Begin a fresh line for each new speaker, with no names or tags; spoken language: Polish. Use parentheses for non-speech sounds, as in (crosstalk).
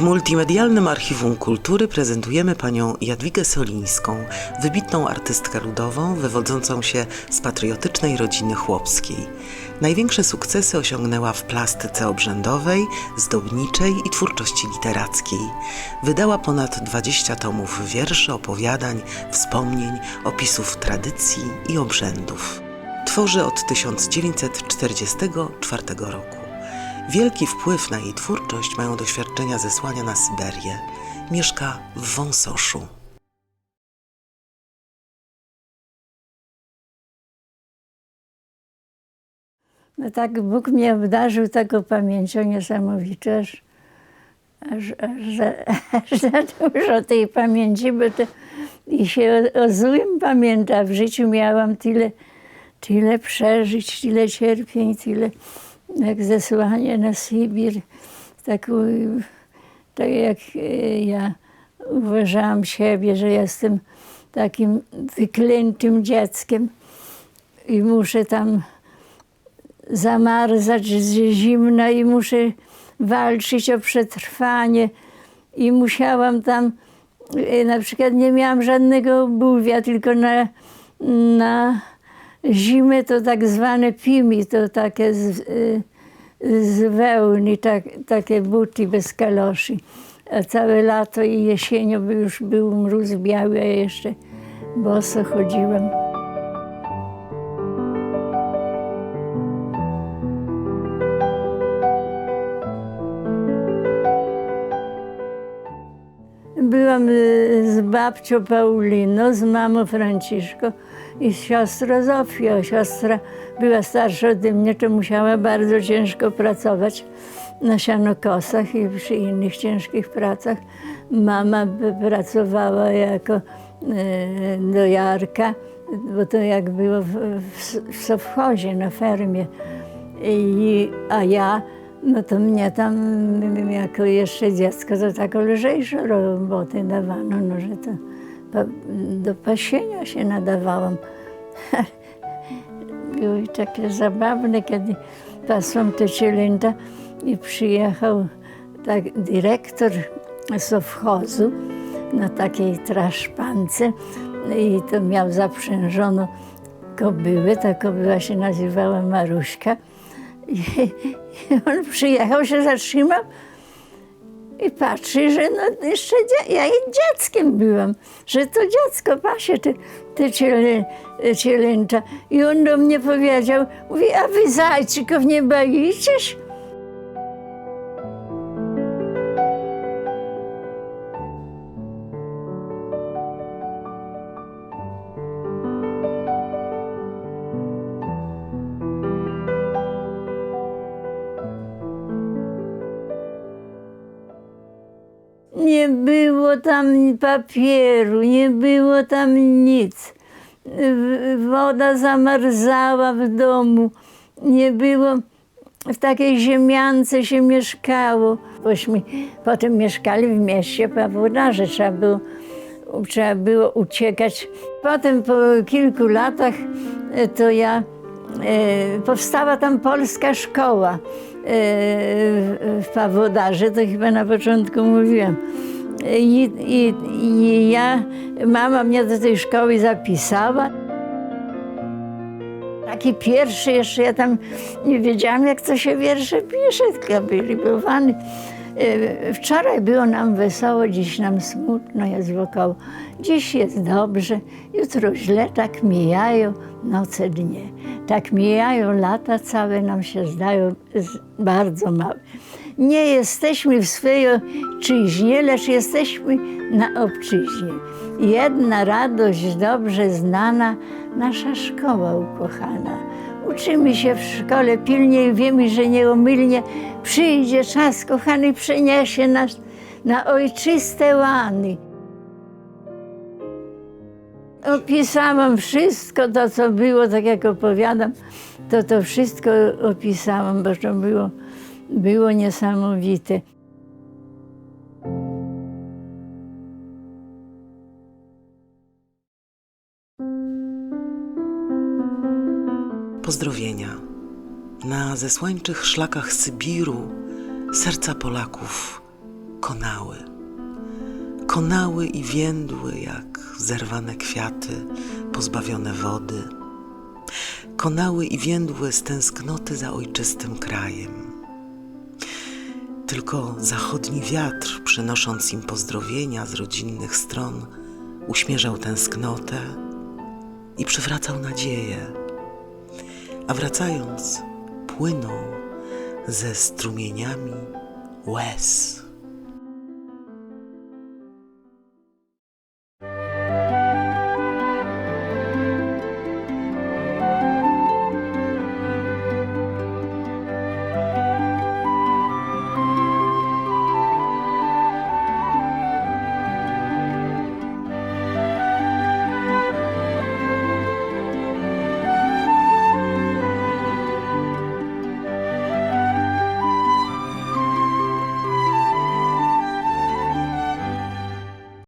multimedialnym Archiwum Kultury prezentujemy panią Jadwigę Solińską, wybitną artystkę ludową wywodzącą się z patriotycznej rodziny chłopskiej. Największe sukcesy osiągnęła w plastyce obrzędowej, zdobniczej i twórczości literackiej. Wydała ponad 20 tomów wierszy, opowiadań, wspomnień, opisów tradycji i obrzędów. Tworzy od 1944 roku. Wielki wpływ na jej twórczość mają doświadczenia zesłania na Syberię. Mieszka w Wąsoszu.
No tak Bóg mnie obdarzył taką pamięcią niesamowitą, aż, (laughs) aż, aż za dużo tej pamięci, bo to i się o, o złym pamięta. W życiu miałam tyle, tyle przeżyć, tyle cierpień, tyle jak zesłanie na Sybir. Tak, u- tak jak e, ja uważałam siebie, że jestem takim wyklętym dzieckiem i muszę tam zamarzać z zimna i muszę walczyć o przetrwanie. I musiałam tam, e, na przykład nie miałam żadnego obuwia, tylko na, na zimę to tak zwane pimi, to takie z, e, z wełny, tak, takie buty bez kaloszy. A całe lato i jesienią już był mróz biały, a jeszcze boso chodziłam. Byłam y, z babcią Pauliną, z mamą Franciszką i siostrą Zofią. Siostra była starsza ode mnie, to musiała bardzo ciężko pracować na sianokosach i przy innych ciężkich pracach. Mama pracowała jako e, dojarka, bo to jak było w, w, w sowchozie na fermie. I, a ja, no to mnie tam jako jeszcze dziecko to taką lżejszą robotę dawano, no że to do pasienia się nadawałam. (laughs) Było i takie zabawne, kiedy pasłam te cielęta i przyjechał tak dyrektor sowchozu na takiej traszpance i to miał zaprzężoną kobyłę, ta kobyła się nazywała Maruśka. On przyjechał, się zatrzymał i patrzy, że no jeszcze ja dzieckiem byłam, że to dziecko pasie te, te cielę. I on do mnie powiedział, mówi, a wy zajczyków nie boicie się? Nie było tam papieru, nie było tam nic. Woda zamarzała w domu. Nie było, w takiej ziemiance się mieszkało. Bośmy potem mieszkali w mieście Pawłodarze. Trzeba było, trzeba było uciekać. Potem po kilku latach e, to ja e, powstała tam polska szkoła w- w Pawłodarze, to chyba na początku mówiłam. I, i, I ja, mama mnie do tej szkoły zapisała. Taki pierwszy jeszcze, ja tam nie wiedziałam, jak to się wiersze pisze, tylko byli bywany. E, Wczoraj było nam wesoło, dziś nam smutno jest wokoło. Dziś jest dobrze, jutro źle, tak mijają noce, dnie. Tak mijają lata całe, nam się zdają bardzo małe. Nie jesteśmy w swojej ojczyźnie, lecz jesteśmy na obczyźnie. Jedna radość dobrze znana, nasza szkoła ukochana. Uczymy się w szkole pilnie i wiemy, że nieomylnie przyjdzie czas, kochany, przeniesie nas na ojczyste łany. Opisałam wszystko to, co było, tak jak opowiadam, to to wszystko opisałam, bo to było, było niesamowite.
Pozdrowienia. Na zesłańczych szlakach Sybiru serca Polaków konały. Konały i więdły jak zerwane kwiaty, pozbawione wody. Konały i więdły z tęsknoty za ojczystym krajem. Tylko zachodni wiatr, przynosząc im pozdrowienia z rodzinnych stron, uśmierzał tęsknotę i przywracał nadzieję. A wracając, płynął ze strumieniami łez.